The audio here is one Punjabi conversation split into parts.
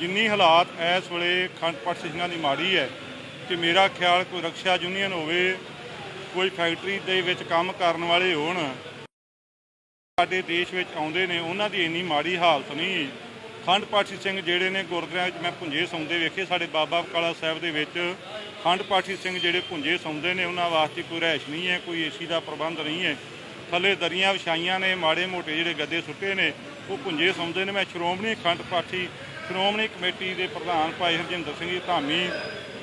ਜਿੰਨੀ ਹਾਲਾਤ ਇਸ ਵੇਲੇ ਖੰਡ ਪਾਠ ਸਿੰਘਾਂ ਦੀ ਮਾੜੀ ਹੈ ਕਿ ਮੇਰਾ ਖਿਆਲ ਕੋਈ ਰਕਸ਼ਾ ਯੂਨੀਅਨ ਹੋਵੇ, ਕੋਈ ਫੈਕਟਰੀ ਦੇ ਵਿੱਚ ਕੰਮ ਕਰਨ ਵਾਲੇ ਹੋਣ, ਸਾਡੇ ਦੇਸ਼ ਵਿੱਚ ਆਉਂਦੇ ਨੇ, ਉਹਨਾਂ ਦੀ ਇੰਨੀ ਮਾੜੀ ਹਾਲਤ ਨਹੀਂ। ਖੰਡ ਪਾਠੀ ਸਿੰਘ ਜਿਹੜੇ ਨੇ ਗੁਰਦੁਆਰਿਆਂ ਵਿੱਚ ਮੈਂ ਪੁੰਜੇ ਸੌਂਦੇ ਵੇਖੇ, ਸਾਡੇ ਬਾਬਾ ਬਕਾਲਾ ਸਾਹਿਬ ਦੇ ਵਿੱਚ। ਖੰਡ ਪਾਠੀ ਸਿੰਘ ਜਿਹੜੇ ਪੁੰਜੇ ਸੌਂਦੇ ਨੇ, ਉਹਨਾਂ ਵਾਸਤੇ ਕੋਈ ਰਹਿਸ਼ ਨਹੀਂ ਹੈ, ਕੋਈ ਏਸੀ ਦਾ ਪ੍ਰਬੰਧ ਨਹੀਂ ਹੈ। ਥੱਲੇ ਦਰੀਆਂ ਵਿਛਾਈਆਂ ਨੇ, ਮਾੜੇ ਮੋਟੇ ਜਿਹੜੇ ਗੱਦੇ ਸੁੱਟੇ ਨੇ, ਉਹ ਪੁੰਜੇ ਸੌਂਦੇ ਨੇ। ਮੈਂ ਸ਼੍ਰੋਮਣੀ ਖੰਡ ਪਾਠੀ ਸ਼੍ਰੋਮਣੀ ਕਮੇਟੀ ਦੇ ਪ੍ਰਧਾਨ ਭਾਈ ਹਰਜਿੰਦਰ ਸਿੰਘ ਜੀ ਧਾਮੀ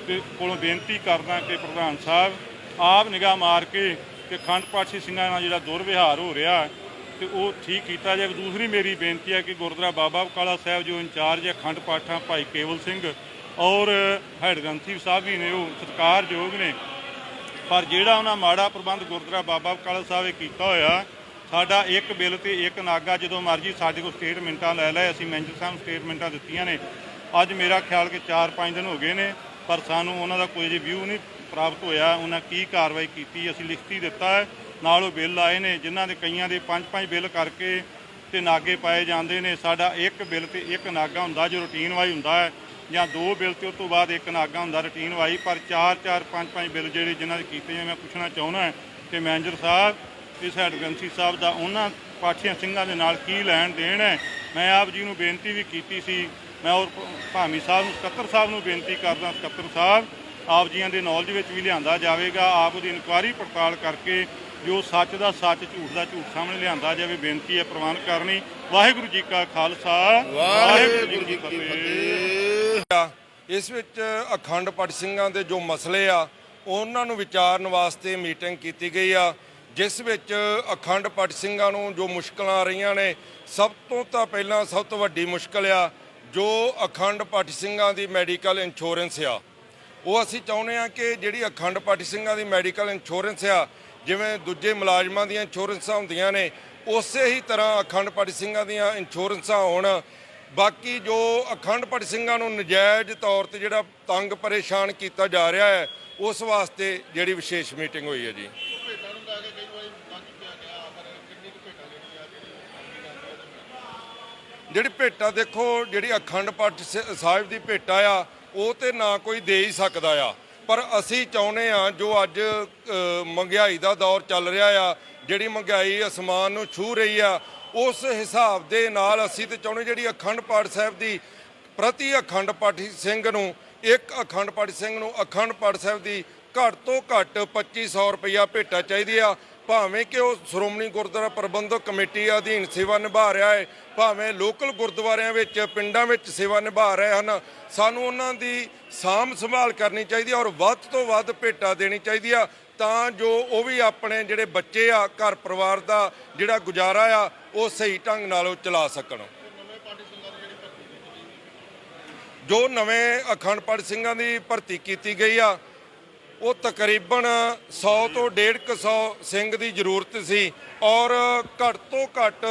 ਦੇ ਕੋਲੋਂ ਬੇਨਤੀ ਕਰਦਾ ਕਿ ਪ੍ਰਧਾਨ ਸਾਹਿਬ ਆਪ ਨਿਗਾਹ ਮਾਰ ਕੇ ਕਿ ਖੰਡ ਪਾਠੀ ਸਿੰਘਾਂ ਨਾਲ ਜਿਹੜਾ ਦੁਰਵਿਹਾਰ ਹੋ ਰਿਹਾ ਹੈ, ਤੇ ਉਹ ਠੀਕ ਕੀਤਾ ਜਾਵੇ। ਦੂਸਰੀ ਮੇਰੀ ਬੇਨਤੀ ਹੈ ਕਿ ਗੁਰਦੁਆਰਾ ਬਾਬਾ ਬਕਾਲਾ ਸਾਹਿਬ ਜੋ ਇੰਚਾਰਜ ਹੈ ਖੰਡ ਪਾਠਾਂ ਭਾਈ ਕੇਵਲ ਸਿੰਘ ਔਰ ਹੈਡ ਗ੍ਰੰਥੀ ਸਾਹਿਬ ਵੀ ਨੇ ਉਹ ਸਤਿਕਾਰਯੋਗ ਨੇ। ਪਰ ਜਿਹੜਾ ਉਹਨਾਂ ਮਾੜਾ ਪ੍ਰਬੰਧ ਗੁਰਦੁਆਰਾ ਬਾਬਾ ਬਕਾਲਾ ਸਾਹਿਬ ਇਹ ਕੀਤਾ ਹੋਇਆ ਸਾਡਾ ਇੱਕ ਬਿੱਲ ਤੇ ਇੱਕ ਨਾਗਾ, ਜਦੋਂ ਮਰਜ਼ੀ ਸਾਡੇ ਕੋਲ ਸਟੇਟਮੈਂਟਾਂ ਲੈ ਲੈ ਅਸੀਂ ਮੈਨੇਜਰ ਸਾਹਿਬ ਨੂੰ ਸਟੇਟਮੈਂਟਾਂ ਦਿੱਤੀਆਂ ਨੇ। ਅੱਜ ਮੇਰਾ ਖਿਆਲ ਕਿ 4-5 ਦਿਨ ਹੋ ਗਏ ਨੇ, ਪਰ ਸਾਨੂੰ ਉਹਨਾਂ ਦਾ ਕੋਈ ਜੀ ਵਿਊ ਨਹੀਂ ਪ੍ਰਾਪਤ ਹੋਇਆ, ਉਹਨਾਂ ਕੀ ਕਾਰਵਾਈ ਕੀਤੀ, ਅਸੀਂ ਲਿਖਤੀ ਦਿੱਤਾ ਹੈ। ਨਾਲ ਉਹ ਬਿੱਲ ਆਏ ਨੇ, ਜਿਨ੍ਹਾਂ ਦੇ ਕਈਆਂ ਦੇ 5-5 ਬਿੱਲ ਕਰਕੇ ਤੇ ਨਾਗੇ ਪਾਏ ਜਾਂਦੇ ਨੇ। ਸਾਡਾ ਇੱਕ ਬਿੱਲ ਤੇ ਇੱਕ ਨਾਗਾ ਹੁੰਦਾ, ਜੋ ਰੂਟੀਨ ਵਾਈ ਹੁੰਦਾ ਹੈ, ਜਾਂ ਦੋ ਬਿੱਲ ਤੇ ਉਸ ਤੋਂ ਬਾਅਦ ਇੱਕ ਨਾਗਾ ਹੁੰਦਾ ਰੂਟੀਨ ਵਾਈ ਪਰ 4-4 5-5 ਬਿੱਲ ਜਿਹੜੇ ਜਿਨ੍ਹਾਂ ਦੇ ਕੀਤੇ ਮੈਂ ਪੁੱਛਣਾ ਚਾਹੁੰਦਾ ਕਿ ਮੈਨੇਜਰ ਸਾਹਿਬ ਇਸ ਗ੍ਰੰਥੀ ਸਾਹਿਬ ਦਾ ਉਹਨਾਂ ਪਾਠੀਆਂ ਸਿੰਘਾਂ ਦੇ ਨਾਲ ਕੀ ਲੈਣ ਦੇਣ ਹੈ ਮੈਂ ਆਪ ਜੀ ਨੂੰ ਬੇਨਤੀ ਵੀ ਕੀਤੀ ਸੀ। ਮੈਂ ਔਰ ਭਾਮੀ ਸਾਹਿਬ ਨੂੰ ਸਕੱਤਰ ਸਾਹਿਬ ਨੂੰ ਬੇਨਤੀ ਕਰਦਾ ਸਕੱਤਰ ਸਾਹਿਬ ਆਪ ਜੀਆਂ ਦੇ ਨੌਲੇਜ ਵਿੱਚ ਵੀ ਲਿਆਂਦਾ ਜਾਵੇਗਾ ਆਪ ਦੀ ਇਨਕੁਆਰੀ ਪੜਤਾਲ ਕਰਕੇ ਜੋ ਸੱਚ ਦਾ ਸੱਚ ਝੂਠ ਦਾ ਝੂਠ ਸਾਹਮਣੇ ਲਿਆਂਦਾ ਜਾਵੇ ਬੇਨਤੀ ਹੈ ਪ੍ਰਵਾਨ ਕਰਨੀ। ਵਾਹਿਗੁਰੂ ਜੀ ਕਾ ਖਾਲਸਾ ਵਾਹਿਗੁਰੂ ਜੀ ਕੀ ਫਤਿਹ। ਇਸ ਵਿੱਚ ਅਖੰਡ ਪਾਠ ਸਿੰਘਾਂ ਦੇ ਜੋ ਮਸਲੇ ਆ ਉਹਨਾਂ ਨੂੰ ਵਿਚਾਰਨ ਵਾਸਤੇ ਮੀਟਿੰਗ ਕੀਤੀ ਗਈ ਆ। ਜਿਸ ਵਿੱਚ ਅਖੰਡ ਪਾਠ ਸਿੰਘਾਂ ਨੂੰ ਜੋ ਮੁਸ਼ਕਲਾਂ ਆ ਰਹੀਆਂ ਨੇ, ਸਭ ਤੋਂ ਤਾਂ ਪਹਿਲਾਂ ਸਭ ਤੋਂ ਵੱਡੀ ਮੁਸ਼ਕਲ ਆ, ਜੋ ਅਖੰਡ ਪਾਠ ਸਿੰਘਾਂ ਦੀ ਮੈਡੀਕਲ ਇੰਸ਼ੋਰੈਂਸ ਆ। ਉਹ ਅਸੀਂ ਚਾਹੁੰਦੇ ਆ ਕਿ ਜਿਹੜੀ ਅਖੰਡ ਪਾਠ ਸਿੰਘਾਂ ਦੀ ਮੈਡੀਕਲ ਇੰਸ਼ੋਰੈਂਸ ਆ, ਜਿਵੇਂ ਦੂਜੇ ਮੁਲਾਜ਼ਮਾਂ ਦੀਆਂ ਇੰਸ਼ੋਰੈਂਸਾਂ ਹੁੰਦੀਆਂ ਨੇ, ਉਸੇ ਹੀ ਤਰ੍ਹਾਂ ਅਖੰਡ ਪਾਠ ਸਿੰਘਾਂ ਦੀਆਂ ਇੰਸ਼ੋਰੈਂਸਾਂ ਹੋਣ। ਬਾਕੀ ਜੋ ਅਖੰਡ ਪਾਠ ਸਿੰਘਾਂ ਨੂੰ ਨਜਾਇਜ਼ ਤੌਰ ਤੇ ਜਿਹੜਾ ਤੰਗ ਪਰੇਸ਼ਾਨ ਕੀਤਾ ਜਾ ਰਿਹਾ ਹੈ, ਉਸ ਵਾਸਤੇ ਜਿਹੜੀ ਵਿਸ਼ੇਸ਼ ਮੀਟਿੰਗ ਹੋਈ ਹੈ ਜੀ ਭੇਟਾਂ ਨੂੰ ਲੈ ਕੇ ਕਈ ਵਾਰੀ ਮੰਗ ਕੀਤਾ ਗਿਆ ਪਰ ਕਿੰਨੀ ਕੁ ਭੇਟਾਂ ਲੈਣੀ ਆ ਜਿਹੜੀ ਭੇਟਾ ਦੇਖੋ ਜਿਹੜੀ ਅਖੰਡ ਪਾਠ ਸ- ਸਾਹਿਬ ਦੀ ਭੇਟਾ ਆ ਉਹ ਤੇ ਨਾ ਕੋਈ ਦੇ ਹੀ ਸਕਦਾ ਆ। ਪਰ ਅਸੀਂ ਚਾਹੁੰਦੇ ਆ ਜੋ ਅੱਜ ਅ, ਮਹਿੰਗਾਈ ਦਾ ਦੌਰ ਚੱਲ ਰਿਹਾ ਆ ਜਿਹੜੀ ਮਹਿੰਗਾਈ ਅਸਮਾਨ ਨੂੰ ਛੂ ਰਹੀ ਆ ਉਸ ਹਿਸਾਬ ਦੇ ਨਾਲ ਅਸੀਂ ਤੇ ਚਾਹੁੰਦੇ ਜਿਹੜੀ ਅਖੰਡ ਪਾਠ ਸਾਹਿਬ ਦੀ ਪ੍ਰਤੀ ਅਖੰਡ ਪਾਠੀ ਸਿੰਘ ਨੂੰ ਇੱਕ ਅਖੰਡ ਪਾਠੀ ਸਿੰਘ ਨੂੰ ਅਖੰਡ ਪਾਠ ਸਾਹਿਬ ਦੀ ਘੱਟ ਤੋਂ ਘੱਟ 2500 ਰੁਪਇਆ ਭੇਟਾ ਚਾਹੀਦੀ ਆ। ਭਾਵੇਂ ਕਿ ਉਹ ਸ਼੍ਰੋਮਣੀ ਗੁਰਦੁਆਰਾ ਪ੍ਰਬੰਧਕ ਕਮੇਟੀ ਅਧੀਨ ਸੇਵਾ ਨਿਭਾ ਰਿਹਾ ਹੈ, ਭਾਵੇਂ ਲੋਕਲ ਗੁਰਦੁਆਰਿਆਂ ਵਿੱਚ, ਪਿੰਡਾਂ ਵਿੱਚ ਸੇਵਾ ਨਿਭਾ ਰਹੇ ਹਨ, ਸਾਨੂੰ ਉਹਨਾਂ ਦੀ ਸਾਂਭ ਸੰਭਾਲ ਕਰਨੀ ਚਾਹੀਦੀ ਹੈ ਔਰ ਵੱਧ ਤੋਂ ਵੱਧ ਭੇਟਾ ਦੇਣੀ ਚਾਹੀਦੀ ਆ, ਤਾਂ ਜੋ ਉਹ ਵੀ ਆਪਣੇ ਜਿਹੜੇ ਬੱਚੇ ਆ, ਘਰ ਪਰਿਵਾਰ ਦਾ ਜਿਹੜਾ ਗੁਜ਼ਾਰਾ ਆ, ਉਹ ਸਹੀ ਢੰਗ ਨਾਲ ਉਹ ਚਲਾ ਸਕਣ। ਜੋ ਨਵੇਂ ਅਖੰਡ ਪਾਠ ਸਿੰਘਾਂ ਦੀ ਭਰਤੀ ਕੀਤੀ ਗਈ ਆ ਉਹ ਤਕਰੀਬਨ 100 ਤੋਂ 150 ਸਿੰਘ ਦੀ ਜ਼ਰੂਰਤ ਸੀ ਔਰ ਘੱਟ ਤੋਂ ਘੱਟ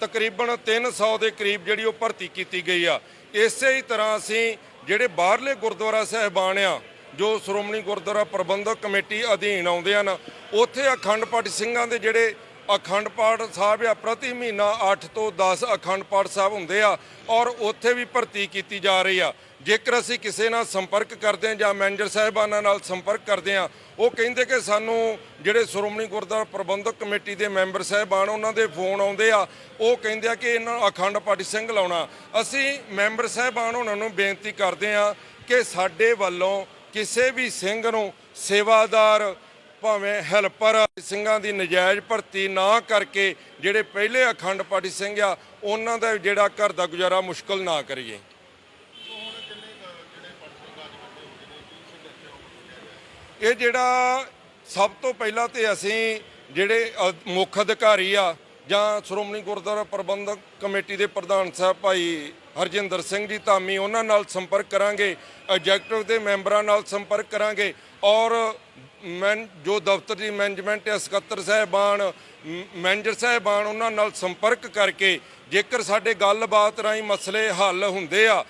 ਤਕਰੀਬਨ 300 ਦੇ ਕਰੀਬ ਜਿਹੜੀ ਉਹ ਭਰਤੀ ਕੀਤੀ ਗਈ ਆ। ਇਸੇ ਹੀ ਤਰ੍ਹਾਂ ਅਸੀਂ ਜਿਹੜੇ ਬਾਹਰਲੇ ਗੁਰਦੁਆਰਾ ਸਾਹਿਬਾਨ ਆ, ਜੋ ਸ਼੍ਰੋਮਣੀ ਗੁਰਦੁਆਰਾ ਪ੍ਰਬੰਧਕ ਕਮੇਟੀ ਅਧੀਨ ਆਉਂਦੇ ਹਨ, ਉੱਥੇ ਅਖੰਡ ਪਾਠ ਸਿੰਘਾਂ ਦੇ ਜਿਹੜੇ ਅਖੰਡ ਪਾਠ ਸਾਹਿਬ ਆ, ਪ੍ਰਤੀ ਮਹੀਨਾ 8 ਤੋਂ 10 ਅਖੰਡ ਪਾਠ ਸਾਹਿਬ ਹੁੰਦੇ ਆ ਔਰ ਉੱਥੇ ਵੀ ਭਰਤੀ ਕੀਤੀ ਜਾ ਰਹੀ ਆ। ਜੇਕਰ ਅਸੀਂ ਕਿਸੇ ਨਾਲ ਸੰਪਰਕ ਕਰਦੇ ਹਾਂ ਜਾਂ ਮੈਨੇਜਰ ਸਾਹਿਬਾਨਾਂ ਨਾਲ ਸੰਪਰਕ ਕਰਦੇ ਹਾਂ ਉਹ ਕਹਿੰਦੇ ਕਿ ਸਾਨੂੰ ਜਿਹੜੇ ਸ਼੍ਰੋਮਣੀ ਗੁਰਦੁਆਰਾ ਪ੍ਰਬੰਧਕ ਕਮੇਟੀ ਦੇ ਮੈਂਬਰ ਸਾਹਿਬਾਨ, ਉਹਨਾਂ ਦੇ ਫੋਨ ਆਉਂਦੇ ਆ। ਉਹ ਕਹਿੰਦੇ ਆ ਕਿ ਇਹਨਾਂ ਅਖੰਡ ਪਾਠੀ ਸਿੰਘ ਲਾਉਣਾ। ਅਸੀਂ ਮੈਂਬਰ ਸਾਹਿਬਾਨ ਉਹਨਾਂ ਨੂੰ ਬੇਨਤੀ ਕਰਦੇ ਆ ਕਿ ਸਾਡੇ ਵੱਲੋਂ ਕਿਸੇ ਵੀ ਸਿੰਘ ਨੂੰ ਸੇਵਾਦਾਰ ਭਾਵੇਂ ਹੈਲਪਰ ਸਿੰਘਾਂ ਦੀ ਨਜਾਇਜ਼ ਭਰਤੀ ਨਾ ਕਰਕੇ ਜਿਹੜੇ ਪਹਿਲੇ ਅਖੰਡ ਪਾਠੀ ਸਿੰਘ ਆ, ਉਹਨਾਂ ਦਾ ਜਿਹੜਾ ਘਰ ਦਾ ਗੁਜ਼ਾਰਾ ਮੁਸ਼ਕਲ ਨਾ ਕਰੀਏ। ਇਹ ਜਿਹੜਾ ਸਭ ਤੋਂ ਪਹਿਲਾਂ ਤੇ ਅਸੀਂ ਜਿਹੜੇ ਮੁੱਖ ਅਧਿਕਾਰੀ ਆ, ਜਾਂ ਸ਼੍ਰੋਮਣੀ ਗੁਰਦੁਆਰਾ ਪ੍ਰਬੰਧਕ ਕਮੇਟੀ ਦੇ ਪ੍ਰਧਾਨ ਸਾਹਿਬ ਭਾਈ ਹਰਜਿੰਦਰ ਸਿੰਘ ਜੀ ਧਾਮੀ, ਉਹਨਾਂ ਨਾਲ ਸੰਪਰਕ ਕਰਾਂਗੇ, ਐਗਜ਼ੈਕਟਿਵ ਦੇ ਮੈਂਬਰਾਂ ਨਾਲ ਸੰਪਰਕ ਕਰਾਂਗੇ ਔਰ ਮੈਂ ਜੋ ਦਫ਼ਤਰ ਦੀ ਮੈਨੇਜਮੈਂਟ ਹੈ, ਸਕੱਤਰ ਸਾਹਿਬਾਨ, ਮ- ਮੈਨੇਜਰ ਸਾਹਿਬਾਨ, ਉਹਨਾਂ ਨਾਲ ਸੰਪਰਕ ਕਰਕੇ ਜੇਕਰ ਸਾਡੇ ਗੱਲਬਾਤ ਰਾਹੀਂ ਮਸਲੇ ਹੱਲ ਹੁੰਦੇ ਆ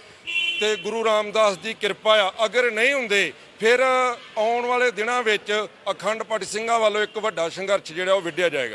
ਤੇ ਗੁਰੂ ਰਾਮਦਾਸ ਦੀ ਕਿਰਪਾ ਆ, ਅਗਰ ਨਹੀਂ ਹੁੰਦੇ, ਫਿਰ ਆਉਣ ਵਾਲੇ ਦਿਨਾਂ ਵਿੱਚ ਅਖੰਡ ਪਾਠ ਸਿੰਘਾਂ ਵੱਲੋਂ ਇੱਕ ਵੱਡਾ ਸੰਘਰਸ਼ ਜਿਹੜਾ ਉਹ ਵਿੱਢਿਆ ਜਾਏਗਾ।